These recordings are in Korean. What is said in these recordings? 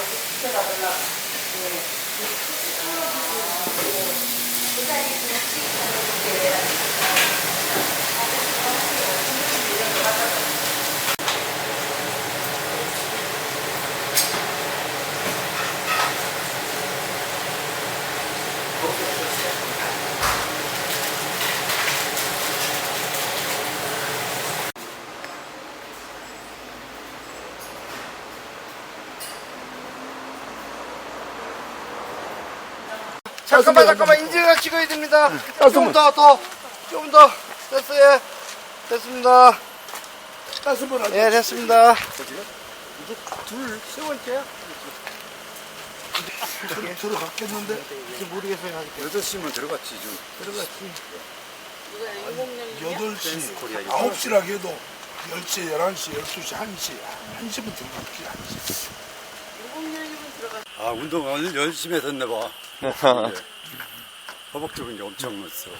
그러니까 이 분식 하는 게 아니라 잠깐만 잠깐만 인증을 찍어야 됩니다. 좀 더 더 좀 더 됐어요. 됐습니다. 가슴을. 예 됐습니다. 이제 둘 세 번째야? 들- 들어갔겠는데? 이제 모르겠어요 아직. 8시면 들어갔지 좀. 들어갔지. 8시, 9시라 해도 10시, 11시, 12시, 1시, 1시면 들어갔지, 1시. 아 운동을 열심히 했었네 봐. 허벅지 근이 엄청 났어.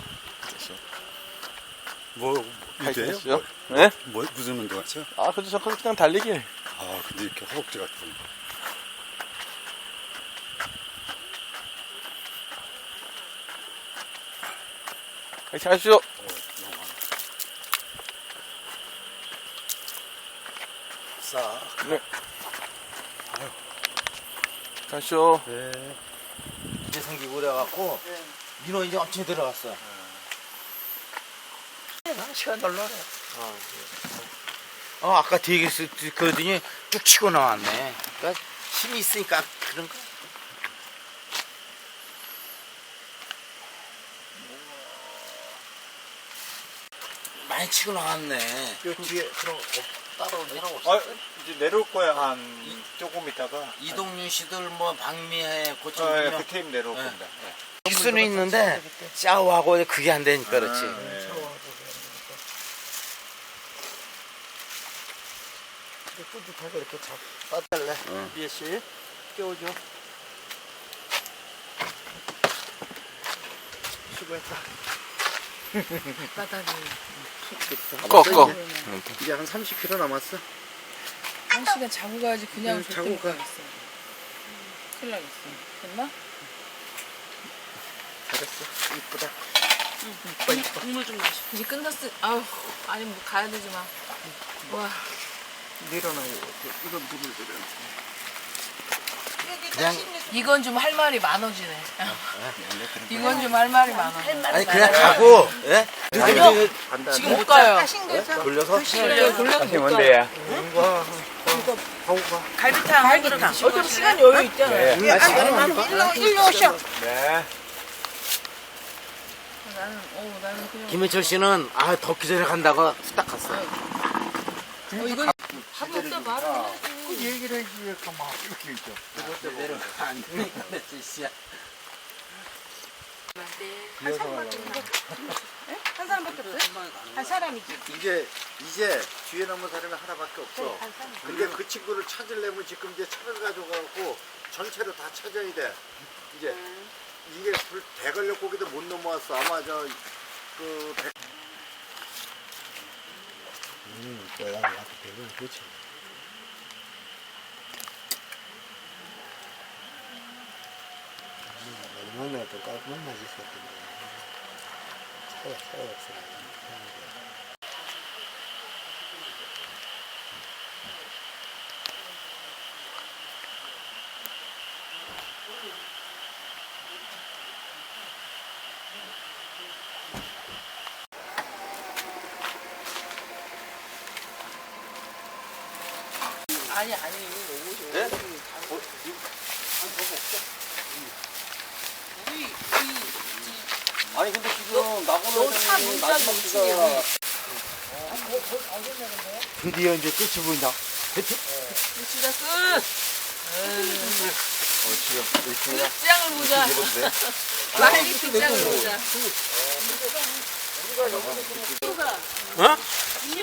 뭐 하셨어요? 이제요? 네? 뭐 무슨 운동하죠? 아, 그래도 저 그냥 달리기. 아 근데 이렇게 허벅지가 좀 같이 하시죠. 싸. 가시죠. 이제 생기고 그래갖고 민원 이제 엄청 들어갔어. 시간 달라. 어 아까 되게 쓰- 그러더니 쭉 치고 나왔네. 그러니까 힘이 있으니까 그런 거. 많이 치고 나왔네. 요 뒤에 그럼 없- 따로 없어? 아, 이제 내려올 거야 한 조금 있다가 이동윤 씨들 뭐 박미애 고참 어, 예, 그 팀 내려올 네. 겁니다. 예. 칠 수는 있는데 짜오하고 그게 안 되니까 그렇지. 예. 뿌듯하게 이렇게 잡 빠달래. 미애 씨 깨워줘. 수고했다. 꺼, 꺼. 이제 한 30km 남았어. 한 시간 자고 가야지 그냥 응, 절대 자고 못 가. 가겠어. 큰일 나겠어. 됐나? 잘했어. 이쁘다. 국물 좀 마시. 이제 끝났어. 아우 아니 뭐 가야 되지만. 와. 내려놔요. 이건 물을 내려. 그냥 이건 좀 할 말이 많아지네. 이건 좀 할 말이 많아. 아니 그냥 가고 예? 아니요. 지금 못 가요. 돌려서? 네, 돌려서 못 가요. 갈비탕 갈비탕. 어차피 시간 여유 있잖아요. 일로 일로 오셔. 네. 나는 어 나는 그냥 김현철 씨는 아 덥기 전에 간다고 딱 갔어. 어 이건 없다 말을 해야지. 그 얘기를 해주게 가만 이렇게 있죠. 한 사람밖에 없어요? 한 사람이지. 이제 이제 뒤에 남은 사람이 하나밖에 없어. 근데 그 친구를 찾으려면 지금 이제 차를 가져가고 전체를 다 찾아야 돼. 이제 이게 불 대관령 고기도 못 넘어왔어. 아마 저그 백... 음, 고양이 앞에 배는 그렇지. 얼마나 또 깔끔한 맛이 있 었던 거야. 차가 차가 없어. 아니 아니 오고 네? 우리 이 아니, 근데 지금 나고는 차 문자 멈추게 우리 드디어 이제 끝이 보인다. 진짜 끝. 끝장을 보자. 빨리 끝장을 보자. 어? 이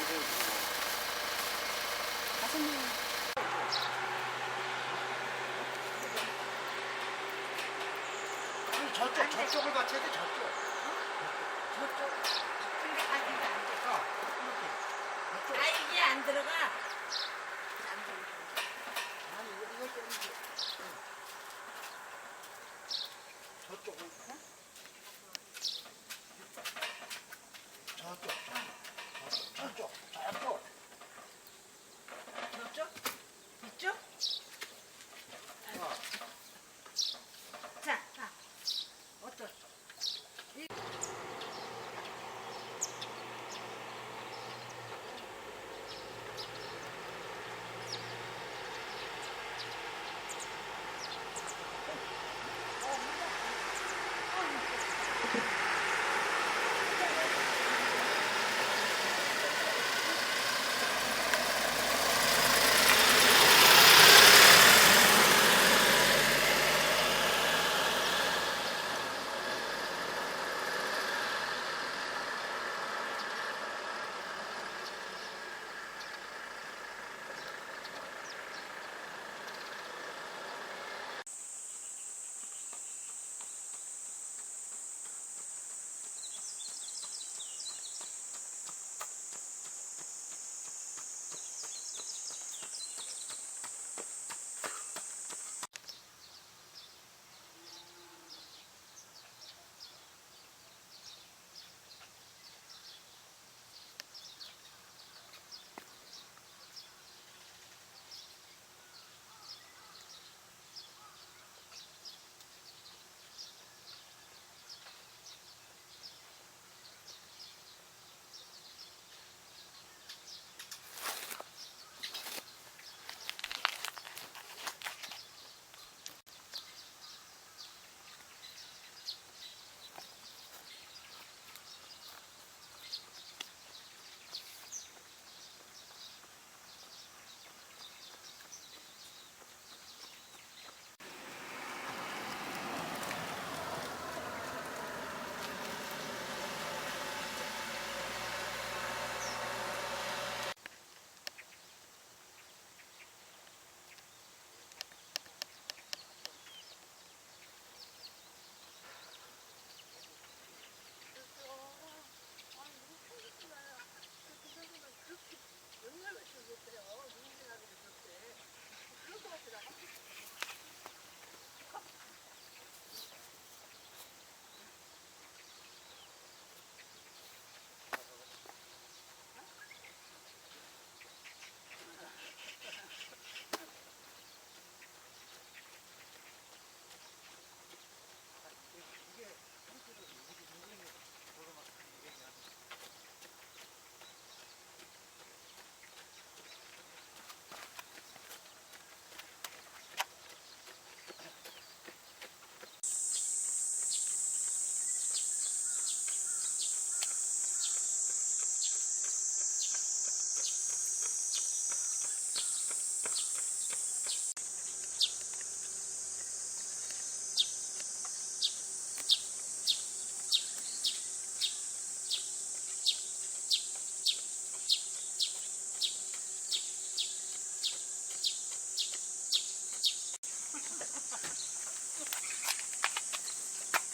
저쪽 저쪽을 해야 돼 저쪽. 근데 가기가 안 돼. 아 이게 안 들어가. 안 들어가. 아니 이거 이거 때문에 저쪽을 저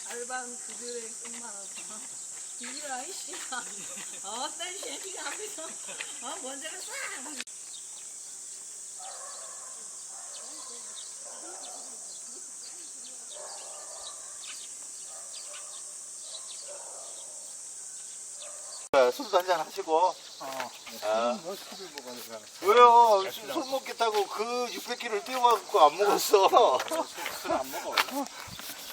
알바는 그들의 끝말아서. 이라 이씨야. 어떤 쉐키가 앞에서 어 먼저가 싹 술도 한잔 하시고. 아. 왜요? 술, 술 먹겠다고 그 600kg를 띄워갖고 안 먹었어. 술 안 먹어.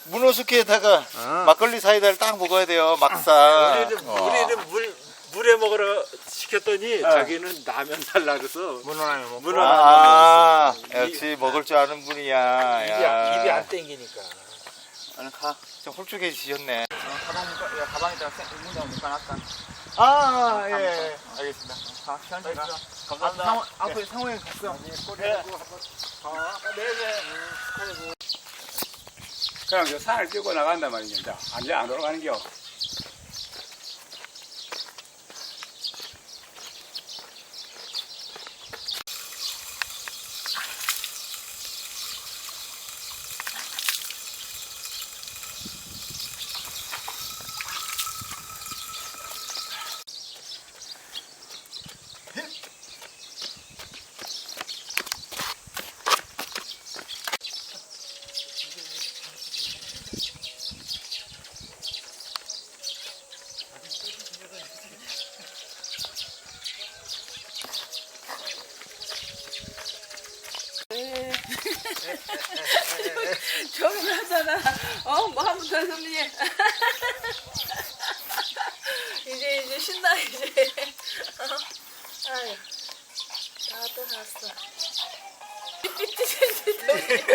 문어숙회에다가 막걸리 사이다를 딱 먹어야 돼요. 막상. 우리는, 우리는 물, 물에 먹으러 시켰더니 자기는 라면 달라 그래서 문어라면 먹고. 문어 아, 라면 역시 먹을 줄 아는 분이야. 입이, 야. 입이 안 땡기니까. 얼른 가. 좀 홀쭉해지셨네. 가방 묶어, 야, 가방에다가 문장 묶어놨다. 아, 예. 알겠습니다. 가, 시원히 가. 감사합니다. 상호, 앞으로 상호형 갔어. 그냥 저 산을 뛰고 나간단 말이죠. 이제. 안 돌아가는 겨. çok nazara. Oğlum bana bu tadını ye. Yüce yüce şundan yüce. Daha da hasta. Bitti bitti.